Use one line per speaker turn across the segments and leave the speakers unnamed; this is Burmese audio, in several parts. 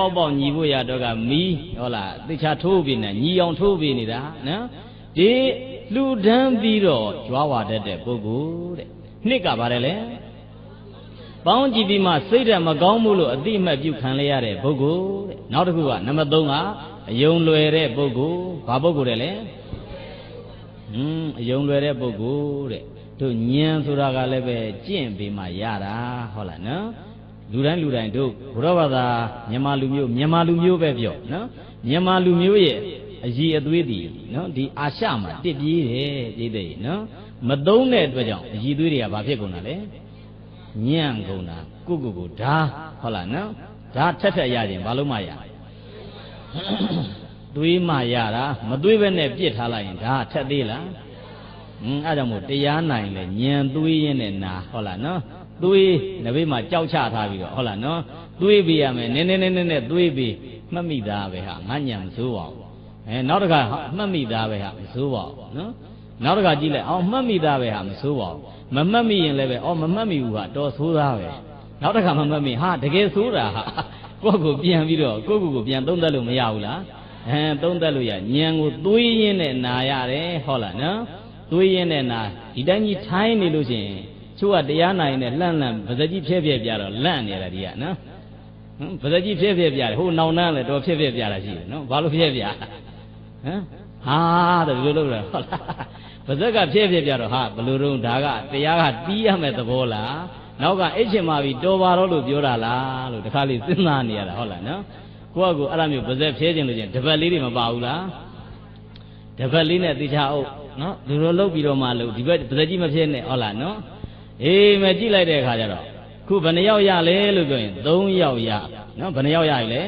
ပေါက်ပေါက်ညီဖို့ရတော့ကမီးဟုတ်လားသိချာထိုးပြီးနေညီအောင်ထိုးပြီးနေတာနော်ဒီလူဒန်းပြီးတော့ကြွားဝါတတ်တဲ့ပုဂ္ဂိုလ်တဲ့နှစ်ကပါတယ်လေပေါင်းကြည့်ပြီးမှစိတ်ဓာတ်မကောင်းမှုလို့အတိအမှတ်ပြုခံရရတဲ့ပုဂ္ဂိုလ်တဲ့နောက်တစ်ခုကနံပါတ်3ကအယုံလွယ်တဲ့ပုဂ္ဂိုလ်ဘာပုဂ္ဂိုလ်တဲ့လဲဟွန်းအယုံလွယ်တဲ့ပုဂ္ဂိုလ်တဲ့တို့ဉာဏ်ဆိုတာကလည်းပဲကျင့်ပြီးမှရတာဟုတ်လားနော် လူတိုင်းလူတိုင်းတို့ဘုရားဘာသာမြန်မာလူမျိုးမြန်မာလူမျိုးပဲပြောနော်မြန်မာလူမျိုးရဲ့အည်အသွေးတည်နော်ဒီအာရှမှာတစ်ပြေးတယ်ပြည့်တဲ့နော်မသုံးတဲ့အတွက်ကြောင့်အည်သွေးတွေကဘာဖြစ်ကုန်တာလဲညံ့ကုန်တာကိုကိုကိုဓာဟုတ်လားနော်ဓာထက်ထက်ရခြင်းဘာလို့မှရသွေးမှရတာမသွေးပဲနဲ့ပြစ်ထားလိုက်ရင်ဓာထက်သေးလားဟင်းအဲ့ကြောင့်မို့တရားနိုင်လေညံသွေးရင်းနဲ့နာဟုတ်လားနော် သွေးနဘေးမှာကြောက်ချထားပြီးတော့ဟုတ်လားနော်သွေးပေးရမယ်နည်းနည်းနည်းနည်းနဲ့သွေးပေးမှတ်မိသားပဲဟာငါညံမစိုးပါဘူးအဲနောက်တစ်ခါမှတ်မိသားပဲဟာမစိုးပါဘူးနော်နောက်တစ်ခါကြည့်လိုက်အောင်မှတ်မိသားပဲဟာမစိုးပါဘူးမမှတ်မိရင်လည်းပဲအော်မမှတ်မိဘူးဟာတော်ဆိုးသားပဲနောက်တစ်ခါမမှတ်မိဟာတကယ်ဆိုးတာဟာကိုယ့်ကိုပြန်ပြီးတော့ကိုယ့်ကိုယ်ကိုပြန်သုံးသပ်လို့မရဘူးလားအဲသုံးသပ်လို့ရညံကိုသွေးရင်းနဲ့နာရတယ်ဟုတ်လားနော်သွေးရင်းနဲ့နာဒီတိုင်းကြီးထိုင်းနေလို့ရှိရင် ချို့ကတရားနိုင်နဲ့လှန့်လှန့်ဗဇကြီးဖြဲ့ဖြဲ့ပြတော့လန့်နေတာဒီကနော်ဟမ်ဗဇကြီးဖြဲ့ဖြဲ့ပြတယ်ဟိုနောင်နှမ်းလည်းတော်ဖြဲ့ဖြဲ့ပြတာရှိတယ်နော်ဘာလို့ဖြဲ့ပြဟမ်ဟာတဲ့ဒီလိုလုပ်တယ်ဟုတ်လားဗဇက်ကဖြဲ့ဖြဲ့ပြတော့ဟာဘယ်လိုတော့ဒါကတရားကတီးရမယ်သဘောလားနောက်ကအိတ်ချင်မှပြီတော်ပါတော့လို့ပြောတာလားလို့တခါလေးစဉ်းစားနေရတာဟုတ်လားနော်ကိုယ့်အကူအဲ့လိုမျိုးဗဇက်ဖြဲခြင်းလို့ချင်းတပတ်လေးတွေမပါဘူးလားတပတ်လေးနဲ့တေချာအုပ်နော်ဒီလိုလုပ်ပြီးတော့မှလို့ဒီဘက်ဗဇက်ကြီးမဖြဲနဲ့ဟုတ်လားနော် အေးမကြည့်လိုက်တဲ့အခါကျတော့ခုဘယ်နှယောက်ရလဲလို့ပြောရင်3ယောက်ရနော်ဘယ်နှယောက်ရလဲ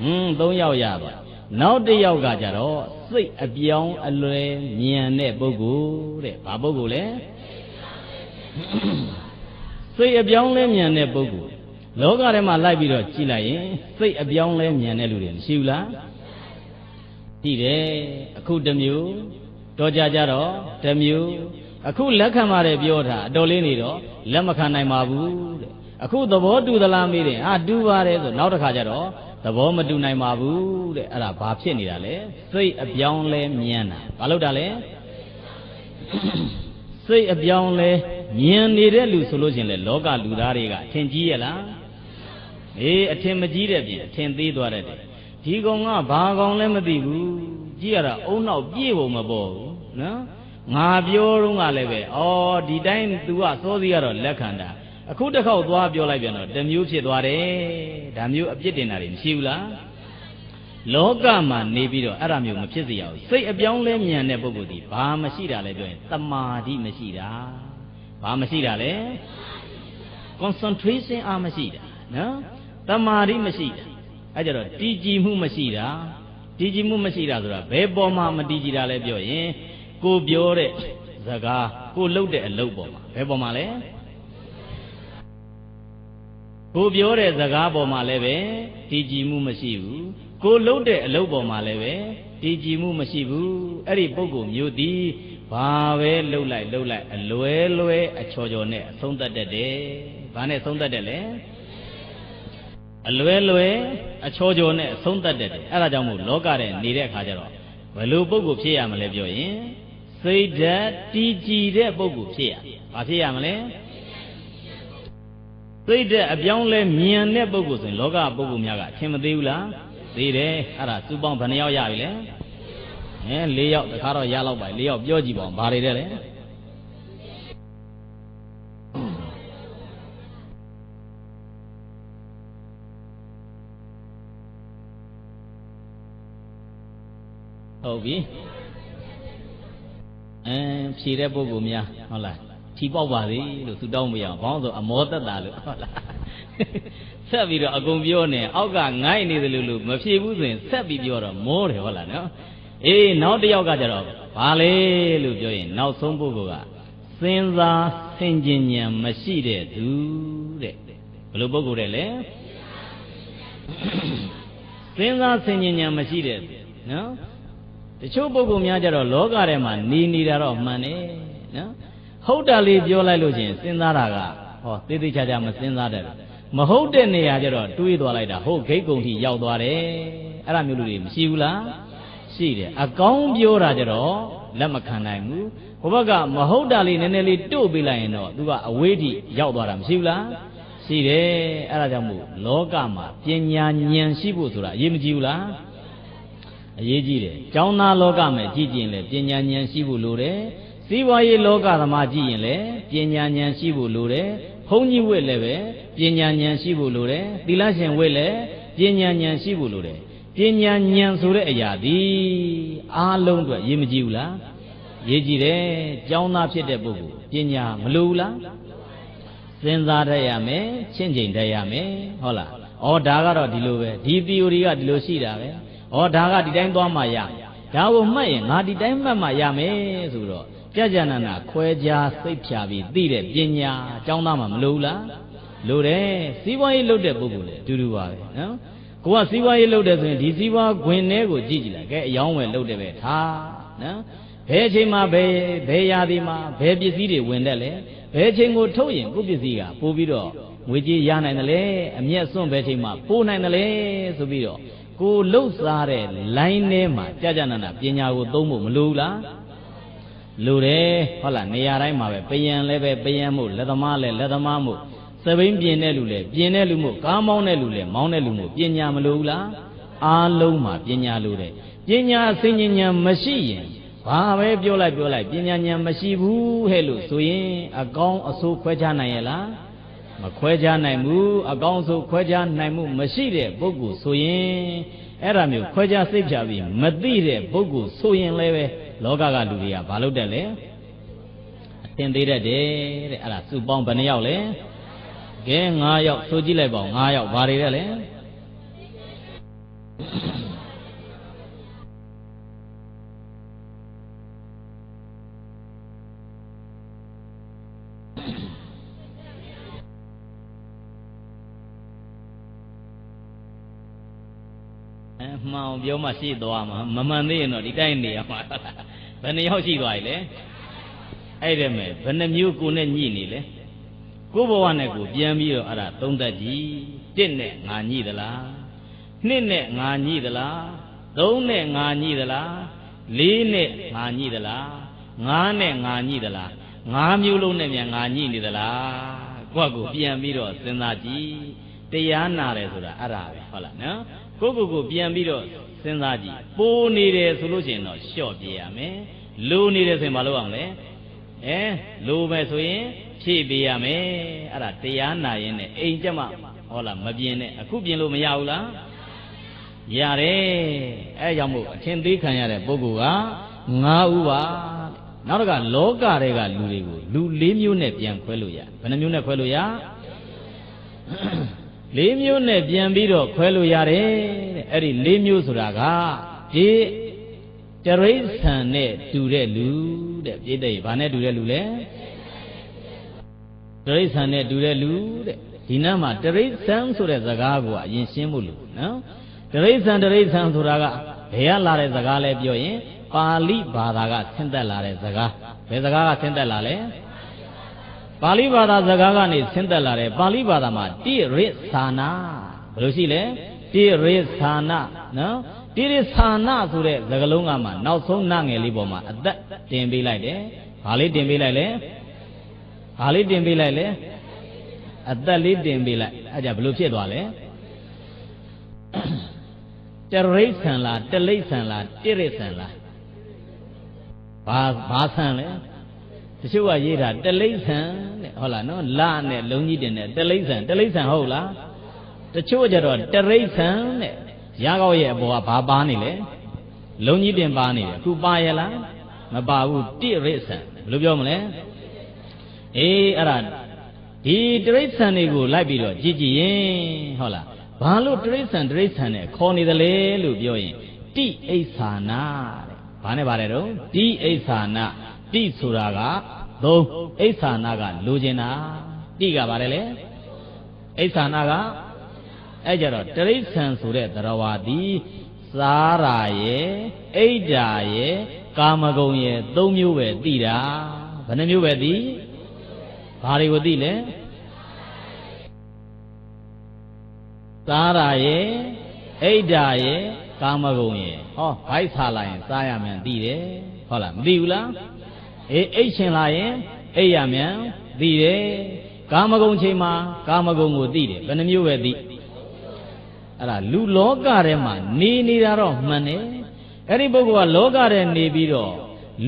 ဟွန်း3ယောက်ရပါနောက်တစ်ယောက်ကကြတော့စိတ်အပြောင်းအလွယ်မြန်တဲ့ပုဂ္ဂိုလ်တဲ့ဘာပုဂ္ဂိုလ်လဲစိတ်အပြောင်းလဲမြန်တဲ့ပုဂ္ဂိုလ်လောကထဲမှာလိုက်ပြီးတော့ကြည့်လိုက်ရင်စိတ်အပြောင်းလဲမြန်တဲ့လူတွေမရှိဘူးလားရှိတယ်အခုတစ်မျိုးတော့ကြကြတော့တစ်မျိုး အခုလက်ခံပါတယ်ပြောတာအတော်လေးနေတော့လက်မခံနိုင်ပါဘူးတဲ့အခုသဘောတူသလားမေးတယ်ဟာတူပါတယ်ဆိုနောက်တစ်ခါကျတော့သဘောမတူနိုင်ပါဘူးတဲ့အဲ့ဒါဘာဖြစ်နေတာလဲစိတ်အပြောင်းလဲမြန်တာဘာလို့တာလဲစိတ်အပြောင်းလဲမြင်နေတဲ့လူဆိုလို့ချင်းလေလောကလူသားတွေကအထင်ကြီးရလားအေးအထင်မကြီးတဲ့ပြင်အထင်သေးသွားတဲ့ဒီကောင်ကဘာကောင်လဲမသိဘူးကြည့်ရတာအုံနောက်ပြေဖို့မပေါ်ဘူးနော် ငါပြောတော့ကလည်းပဲဩဒီတိုင်း तू ကစောစီကတော့လက်ခံတာအခုတစ်ခေါက်သွားပြောလိုက်ပြန်တော့တမျိုးဖြစ်သွားတယ်ဒါမျိုးအပြစ်တင်တာတွေမရှိဘူးလားလောကမှာနေပြီးတော့အဲ့ဒါမျိုးမဖြစ်စေရဘူးစိတ်အပြောင်းလဲမြန်တဲ့ပုဂ္ဂိုလ်ဒီဘာမရှိတာလဲပြောရင်တမာတိမရှိတာဘာမရှိတာလဲ concentration အားမရှိတာနော်တမာတိမရှိတာအဲ့ကြတော့တည်ကြည်မှုမရှိတာတည်ကြည်မှုမရှိတာဆိုတာဘယ်ပေါ်မှာမတည်ကြည်တာလဲပြောရင် ကိုပြောတဲ့စကားကိုလုပ်တဲ့အလုပ်ပေါ်မှာဘယ်ပေါ်မှာလဲကိုပြောတဲ့စကားပေါ်မှာလည်းပဲတည်ကြည်မှုမရှိဘူးကိုလုပ်တဲ့အလုပ်ပေါ်မှာလည်းပဲတည်ကြည်မှုမရှိဘူးအဲ့ဒီပုဂ္ဂိုလ်မျိုးသည်ဘာပဲလှုပ်လိုက်လှုပ်လိုက်အလွဲလွဲအချော်ချော်နဲ့အဆုံးသတ်တတ်တယ်ဘာနဲ့ဆုံးသတ်တယ်လဲအလွဲလွဲအချောချောနဲ့အဆုံးသတ်တတ်တယ်အဲ့ဒါကြောင့်မို့လောကထဲနေတဲ့အခါကျတော့ဘယ်လိုပုဂ္ဂိုလ်ဖြစ်ရမလဲပြောရင် စိတ်ဓာတ်တည်ကြည်တဲ့ပုဂ္ဂိုလ်ဖြစ်ရဘာဖြစ်ရမလဲစိတ်ဓာတ်အပြောင်းလဲမြန်တဲ့ပုဂ္ဂိုလ်ဆိုရင်လောကပုဂ္ဂိုလ်များကအထင်မသေးဘူးလားသေးတယ်အဲ့ဒါစူပေါင်းဘယ်နှယောက်ရပြီလဲအဲ၄ယောက်တခါတော့ရလောက်ပါ၄ယောက်ပြောကြည့်ပါဦးဘာတွေတဲ့လဲဟုတ်ပြီ အဲဖြေတဲ့ပုဂ္ဂိုလ်များဟုတ်လားထီပေါက်ပါသေးလို့သူတောင်းမရအောင်ဘောင်းဆိုအမောသက်တာလို့ဟုတ်လားဆက်ပြီးတော့အကုန်ပြောနေအောက်ကငိုက်နေတယ်လို့လို့မဖြေဘူးဆိုရင်ဆက်ပြီးပြောတော့မောတယ်ဟုတ်လားနော်အေးနောက်တစ်ယောက်ကကြတော့ဘာလဲလို့ပြောရင်နောက်ဆုံးပုဂ္ဂိုလ်ကစဉ်းစားဆင်ခြင်ဉာဏ်မရှိတဲ့သူတဲ့ဘယ်လိုပုဂ္ဂိုလ်တဲ့လဲစဉ်းစားဆင်ခြင်ဉာဏ်မရှိတဲ့နော် တချို့ပုဂ္ဂိုလ်များကြတော့လောကထဲမှာနေနေတာတော့မှန်တယ်နော်ဟုတ်တာလေးပြောလိုက်လို့ချင်းစဉ်းစားတာကဟောသေးသေးချာချာမစဉ်းစားတတ်ဘူးမဟုတ်တဲ့နေရာကျတော့တွေးသွားလိုက်တာဟုတ်ဂိတ်ကုံထိရောက်သွားတယ်အဲ့ဒါမျိုးလူတွေမရှိဘူးလားရှိတယ်အကောင်းပြောတာကျတော့လက်မခံနိုင်ဘူးဟိုဘက်ကမဟုတ်တာလေးနည်းနည်းလေးတို့ပေးလိုက်ရင်တော့သူကအဝေးထိရောက်သွားတာမရှိဘူးလားရှိတယ်အဲ့ဒါကြောင့်မို့လောကမှာပညာဉာဏ်ရှိဖို့ဆိုတာအရေးမကြီးဘူးလား အရေးကြီးတယ်။ကျောင်းသားလောကမှာကြည့်ကြည့်ရင်လည်းပညာဉာဏ်ရှိဖို့လိုတယ်။စီးပွားရေးလောကသမားကြည့်ရင်လည်းပညာဉာဏ်ရှိဖို့လိုတယ်။ဘုန်းကြီးဝတ်လည်းပဲပညာဉာဏ်ရှိဖို့လိုတယ်။သီလရှင်ဝတ်လည်းပညာဉာဏ်ရှိဖို့လိုတယ်။ပညာဉာဏ်ဆိုတဲ့အရာဒီအားလုံးအတွက်ရေးမကြည့်ဘူးလား။ရေးကြည့်တယ်။ကျောင်းသားဖြစ်တဲ့ပုဂ္ဂိုလ်ပညာမလိုဘူးလား။စဉ်းစားတတ်ရမယ်။ရှင်းချိန်တတ်ရမယ်။ဟုတ်လား။ဩဒါကတော့ဒီလိုပဲဒီ theory ကဒီလိုရှိတာပဲ။ ဩဒါကဒီတိုင်းသွားမှရမယ်။ဒါကိုမှတ်ရင်ငါဒီတိုင်းမှတ်မှရမယ်ဆိုတော့ကြကြနနာခွဲခြားစိတ်ဖြာပြီးသိတဲ့ပညာအကြောင်းသားမှမလိုဘူးလားလိုတယ်စီးပွားရေးလုပ်တဲ့ပုဂ္ဂိုလ်လည်းအတူတူပါပဲနော်ကိုကစီးပွားရေးလုပ်တယ်ဆိုရင်ဒီစီးပွားခွင်ထဲကိုကြည့်ကြည့်လိုက်ကဲအယောင်းဝယ်လုပ်တယ်ပဲထားနော်ဘယ်အချိန်မှာဘယ်ဘယ်ရာသီမှာဘယ်ပစ္စည်းတွေဝင်တယ်လဲဘယ်အချိန်ကိုထုတ်ရင်ကိုပစ္စည်းကပို့ပြီးတော့ ငွေကြေးရနိုင်တယ်လေအမျက်စွန့်ဘယ်အချိန်မှာပို့နိုင်တယ်လေဆိုပြီးတော့ကိုလှုပ်စားတဲ့ line ထဲမှာကြာကြာနာနာပညာကိုသုံးဖို့မလိုဘူးလားလူတယ်ဟုတ်လားနေရာတိုင်းမှာပဲပယံလည်းပဲပယံမှုလက်သမားလည်းလက်သမားမှုသဘိန်းပြင်းတဲ့လူလည်းပြင်းတဲ့လူမှုကားမောင်းတဲ့လူလည်းမောင်းတဲ့လူမှုပညာမလိုဘူးလားအားလုံးမှာပညာလိုတယ်ပညာစင်ဉာဏ်မရှိရင်ဘာပဲပြောလိုက်ပြောလိုက်ပညာဉာဏ်မရှိဘူးဟဲ့လို့ဆိုရင်အကောင်းအဆိုးခွဲခြားနိုင်ရဲ့လား မခွဲခြားနိုင်ဘူးအကောင်းဆိုးခွဲခြားနိုင်မှုမရှိတဲ့ပုဂ္ဂိုလ်ဆိုရင်အဲ့ဒါမျိုးခွဲခြားစိတ်ဖြာပြီးမသိတဲ့ပုဂ္ဂိုလ်ဆိုရင်လည်းပဲလောကကလူတွေကဘာလုပ်တတ်လဲအသင်သေးတတ်တယ်တဲ့အဲ့ဒါစုပေါင်းဘယ်နှယောက်လဲကဲ9ယောက်ဆိုကြည့်လိုက်ပါဦး9ယောက်ဘာတွေလဲလဲ မှန်အောင်ပြောမှရှိသွားမှာမမှန်သေးရင်တော့ဒီတိုင်းနေရမှာဘယ်နှယောက်ရှိသွားပြီလဲအဲ့ဒါမဲ့ဘယ်နှမျိုးကိုနဲ့ညှိနေလဲကိုဘဝနဲ့ကိုပြန်ပြီးတော့အဲ့ဒါသုံးသက်ကြည့်တစ်နဲ့ငါညှိသလားနှစ်နဲ့ငါညှိသလားသုံးနဲ့ငါညှိသလားလေးနဲ့ငါညှိသလားငါးနဲ့ငါညှိသလားငါးမျိုးလုံးနဲ့မြန်ငါညှိနေသလားကိုယ့်ကိုပြန်ပြီးတော့စဉ်းစားကြည့်တရားနာတယ်ဆိုတာအဲ့ဒါပဲဟုတ်လားနော် ကိုယ့်ကိုယ်ကိုပြန်ပြီးတော့စဉ်းစားကြည့်ပိုးနေတယ်ဆိုလို့ရှိရင်တော့လျှော့ပြရမယ်လိုနေတယ်ဆိုရင်မလုပ်အောင်လဲအဲလိုပဲဆိုရင်ဖြည့်ပေးရမယ်အဲ့ဒါတရားနာရင်နဲ့အိမ်ကြက်မှဟောလားမပြင်းနဲ့အခုပြင်လို့မရဘူးလားရတယ်အဲကြောင့်မို့အထင်သေးခံရတဲ့ပုဂ္ဂိုလ်က၅ဦးပါနောက်တစ်ခါလောကတွေကလူတွေကိုလူ၄မျိုးနဲ့ပြန်ခွဲလို့ရဘယ်နှမျိုးနဲ့ခွဲလို့ရ ၄မျိုးနဲ့ပြန်ပြီးတော့ခွဲလို့ရတယ်တဲ့အဲ့ဒီ၄မျိုးဆိုတာကဒီတရိษံနဲ့တူတဲ့လူတဲ့ပြိတ္တိဘာနဲ့တူတဲ့လူလဲတရိษံနဲ့တူတဲ့လူတဲ့ဒီနားမှာတရိษံဆိုတဲ့စကားကိုအရင်ရှင်းဖို့လို့နော်တရိษံတရိษံဆိုတာကဘယ်ကလာတဲ့စကားလဲပြောရင်ပါဠိဘာသာကဆင်းသက်လာတဲ့စကားဘယ်စကားကဆင်းသက်လာလဲ ပါဠိဘာသာစကားကနေဆင်းသက်လာတဲ့ပါဠိဘာသာမှာတိရစ္ဆာနာဘယ်လိုရှိလဲတိရစ္ဆာနာနော်တိရစ္ဆာနာဆိုတဲ့သကလုံးကမှနောက်ဆုံးနာငယ်လေးပေါ်မှာအသက်တင်ပေးလိုက်တယ်ဘာလေးတင်ပေးလိုက်လဲဘာလေးတင်ပေးလိုက်လဲအသက်လေးတင်ပေးလိုက်အဲ့ကြဘယ်လိုဖြစ်သွားလဲတရိษံလားတလိษံလားတိရစ္ဆံလားဘာဘာဆံလဲ တချို့ကရေးတာတလိ္ဆန်တဲ့ဟုတ်လားနော်လနဲ့လုံးကြီးတင်တဲ့တလိ္ဆန်တလိ္ဆန်ဟုတ်လားတချို့ကြတော့တရိ္ဆန်တဲ့ရကောက်ရဲ့အပေါ်ကဘာပါနေလဲလုံးကြီးတင်ပါနေတယ်အခုပါရလားမပါဘူးတိရိ္ဆန်ဘယ်လိုပြောမလဲအေးအဲ့ဒါဒီတရိ္ဆန်တွေကိုလိုက်ပြီးတော့ကြည်ကြည်ရင်ဟုတ်လားဘာလို့တရိ္ဆန်တရိ္ဆန်နဲ့ခေါ်နေသလဲလို့ပြောရင်တိအိ္ဆာနာတဲ့ဘာနဲ့ပါတယ်တော့တိအိ္ဆာနာ တိဆိုတာကသုံးအိဋ္ဌာနာကလိုချင်တာတိကပါတယ်လေအိဋ္ဌာနာကအဲ့ကြတော့တရိษံဆိုတဲ့သရဝါတိစားရာရဲ့အိဋ္ဌာရဲ့ကာမဂုဏ်ရဲ့သုံးမျိုးပဲသိတာဘယ်နှမျိုးပဲသိဘာတွေကိုသိလဲစားတာရဲ့အိတ်တာရဲ့ကာမဂုဏ်ရဲ့ဟောဘိုက်ဆာလာရင်စားရမြန်သိတယ်ဟုတ်လားမသိဘူးလား အေးအိတ်ရှင်လာရင်အိတ်ရမြန်သိတယ်ကာမဂုဏ်ချိန်မှာကာမဂုဏ်ကိုသိတယ်ဘယ်နှမျိုးပဲသိအဲ့ဒါလူလောကထဲမှာနေနေတာတော့မှန်တယ်အဲ့ဒီပုဂ္ဂိုလ်ကလောကထဲနေပြီးတော့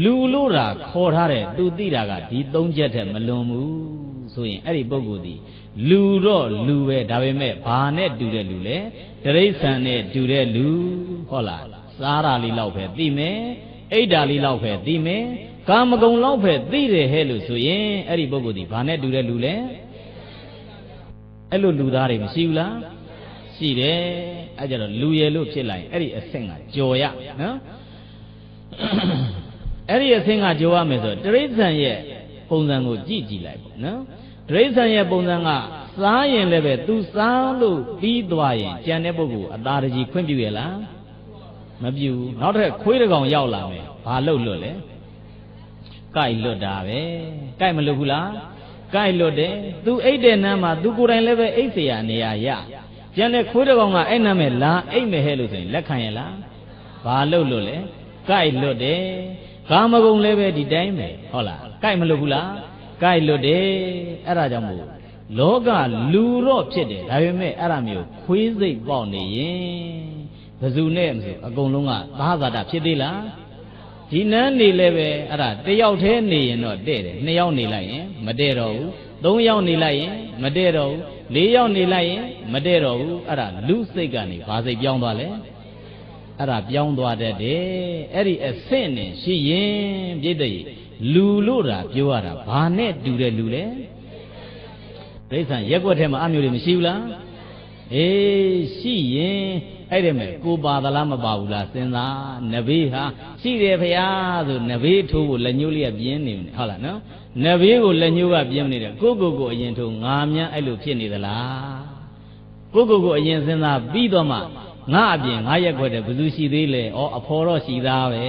လူလို့တာခေါ်ထားတယ်သူသိတာကဒီသုံးချက်ထက်မလွန်ဘူးဆိုရင်အဲ့ဒီပုဂ္ဂိုလ်ဒီလူတော့လူပဲဒါပေမဲ့ဘာနဲ့တူတဲ့လူလဲတရိษံနဲ့တူတဲ့လူဟုတ်လားစားတာလေးလောက်ပဲသိမယ်အိတ်တာလေးလောက်ပဲသိမယ် ကာမဂုဏ်လောက်ပဲသိတယ်ဟဲ့လို့ဆိုရင်အဲ့ဒီပုဂ္ဂိုလ်ဒီဘာနဲ့တူတဲ့လူလဲအဲ့လိုလူသားတွေမရှိဘူးလားရှိတယ်အဲ့ကြတော့လူရယ်လို့ဖြစ်လိုက်အဲ့ဒီအဆင့်ကကြော်ရနော်အဲ့ဒီအဆင့်ကကြော်ရမယ်ဆိုတရိษံရဲ့ပုံစံကိုကြည့်ကြည့်လိုက်ပေါ့နော်တရိษံရဲ့ပုံစံကစားရင်လည်းပဲသူစားလို့ပြီးသွားရင်ကြံတဲ့ပုဂ္ဂိုလ်အသားတကြီးခွင့်ပြုရလားမပြုဘူးနောက်ထပ်ခွေးတကောင်ရောက်လာမယ်ဘာလို့လွတ်လဲ ကြိုက်လွတ်တာပဲကြိုက်မလွတ်ဘူးလားကြိုက်လွတ်တယ်သူအိတ်တဲ့နမ်းမှာသူကိုယ်တိုင်လည်းပဲအိတ်เสียနေရရကျန်တဲ့ခွေးတကောင်ကအဲ့နမ်းမဲ့လာအိတ်မဲ့ဟဲ့လို့ဆိုရင်လက်ခံရလားဘာလို့လွတ်လဲကြိုက်လွတ်တယ်ကာမဂုဏ်လည်းပဲဒီတိုင်းပဲဟုတ်လားကြိုက်မလွတ်ဘူးလားကြိုက်လွတ်တယ်အဲ့ဒါကြောင့်မို့လောကလူတော့ဖြစ်တယ်ဒါပေမဲ့အဲ့ဒါမျိုးခွေးစိတ်ပေါက်နေရင်ဘယ်သူနဲ့မဆိုအကုန်လုံးကသာသာတာဖြစ်သေးလား ဒီနန်းနေလည်းပဲအဲ့ဒါတယောက်တည်းနေရင်တော့တဲ့တယ်နှစ်ယောက်နေလိုက်ရင်မတဲ့တော့ဘူးသုံးယောက်နေလိုက်ရင်မတဲ့တော့ဘူးလေးယောက်နေလိုက်ရင်မတဲ့တော့ဘူးအဲ့ဒါလူစိတ်ကနေဘာစိတ်ပြောင်းသွားလဲအဲ့ဒါပြောင်းသွားတတ်တယ်အဲ့ဒီအဆင့်နဲ့ရှိရင်ပြည့်တဲ့လူလို့တာပြောရတာဘာနဲ့တူတဲ့လူလဲဒိဋ္ဌံရက်ွက်ထဲမှာအမျိုးတွေမရှိဘူးလား အေးရှိရင်အဲ့ဒီမဲ့ကိုပါသလားမပါဘူးလားစဉ်းစားနဘေးဟာရှိတယ်ဖရာဆိုနဘေးထိုးဖို့လက်ညှိုးလေးကပြင်းနေတယ်ဟုတ်လားနော်နဘေးကိုလက်ညှိုးကပြင်းနေတယ်ကိုကိုကိုအရင်ထိုးငါများအဲ့လိုဖြစ်နေသလားကိုကိုကိုအရင်စဉ်းစားပြီးတော့မှငါအပြင်ငါရက်ခွက်တယ်ဘယ်သူရှိသေးလဲဩအဖော်တော့ရှိသားပဲ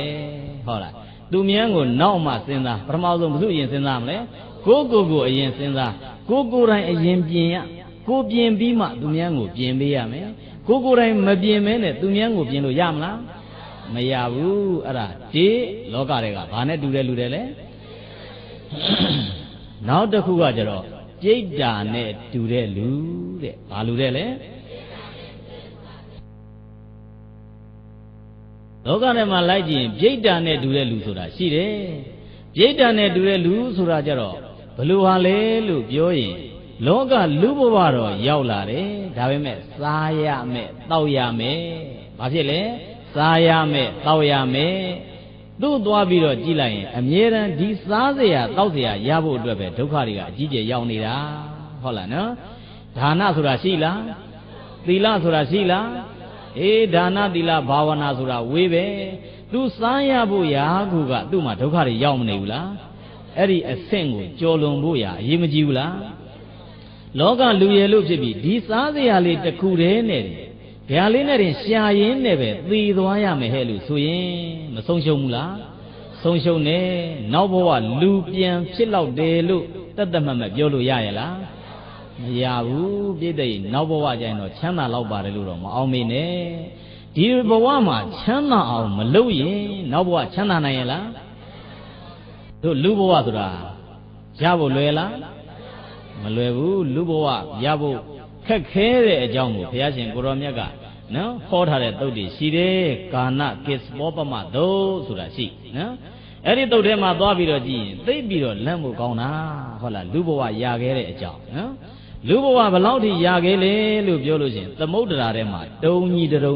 ဟုတ်လားသူမြန်းကိုနောက်မှစဉ်းစားပထမဆုံးဘယ်သူအရင်စဉ်းစားမလဲကိုကိုကိုအရင်စဉ်းစားကိုကိုတိုင်းအရင်ပြင်ရ ကိုပြင်ပြီးမှသူမြန်းကိုပြင်ပေးရမယ်ကိုကိုတိုင်းမပြင်မဲနဲ့သူမြန်းကိုပြင်လို့ရမလားမရဘူးအဲ့ဒါဒီလောကတွေကဘာနဲ့တူတယ်လူတယ်လဲနောက်တစ်ခုကကြတော့ပြိတ္တာနဲ့တူတဲ့လူတဲ့ဘာလူတဲ့လဲလောကထဲမှာလိုက်ကြည့်ရင်ပြိတ္တာနဲ့တူတဲ့လူဆိုတာရှိတယ်ပြိတ္တာနဲ့တူတဲ့လူဆိုတာကြတော့ဘလို့ဟာလဲလို့ပြောရင် လောကလူဘဝတော့ရောက်လာတယ်ဒါပေမဲ့စားရမယ်တောက်ရမယ်ဘာဖြစ်လဲစားရမယ်တောက်ရမယ်သူ့သွားပြီးတော့ကြည့်လိုက်ရင်အမြဲတမ်းဒီစားစရာတောက်စရာရဖို့အတွက်ပဲဒုက္ခတွေကအကြီးကျယ်ရောက်နေတာဟုတ်လားနော်ဒါနဆိုတာရှိလားသီလဆိုတာရှိလားအေးဒါနသီလဘာဝနာဆိုတာဝေးပဲသူစားရဖို့ရာကူကသူ့မှာဒုက္ခတွေရောက်မနေဘူးလားအဲ့ဒီအဆင့်ကိုကြော်လွန်ဖို့ရာအရေးမကြီးဘူးလား လောကလူရယ်လို့ဖြစ်ပြီးဒီစားစရာလေးတစ်ခုတည်းနဲ့ဘယ်လေးနဲ့တင်ရှာရင်းနဲ့ပဲသေသွားရမယ်ဟဲ့လို့ဆိုရင်မဆုံးရှုံးဘူးလားဆုံးရှုံးနေနောက်ဘဝလူပြန်ဖြစ်လောက်တယ်လို့တတ်တတ်မှတ်မှတ်ပြောလို့ရရဲ့လားမရဘူးပြည့်တဲ့နောက်ဘဝကျရင်တော့ချမ်းသာလောက်ပါတယ်လို့တော့မအောင်မေနဲ့ဒီဘဝမှာချမ်းသာအောင်မလုပ်ရင်နောက်ဘဝချမ်းသာနိုင်ရဲ့လားတို့လူဘဝဆိုတာရဖို့လွယ်လား မလွယ်ဘူးလူဘဝရဖို့ခက်ခဲတဲ့အကြောင်းကိုဘုရားရှင်ကိုရောမြတ်ကနော်ဟောထားတဲ့သုတ်တွေရှိတယ်ကာဏကိစ္စဘောပမသုတ်ဆိုတာရှိနော်အဲ့ဒီသုတ်ထဲမှာသွားပြီးတော့ကြည့်ရင်သိပြီးတော့လန့်ဖို့ကောင်းတာဟုတ်လားလူဘဝရခဲ့တဲ့အကြောင်းနော်လူဘဝဘယ်လောက်ထိရခဲ့လဲလို့ပြောလို့ရှိရင်သမုဒ္ဒရာထဲမှာတုံကြီးတုံ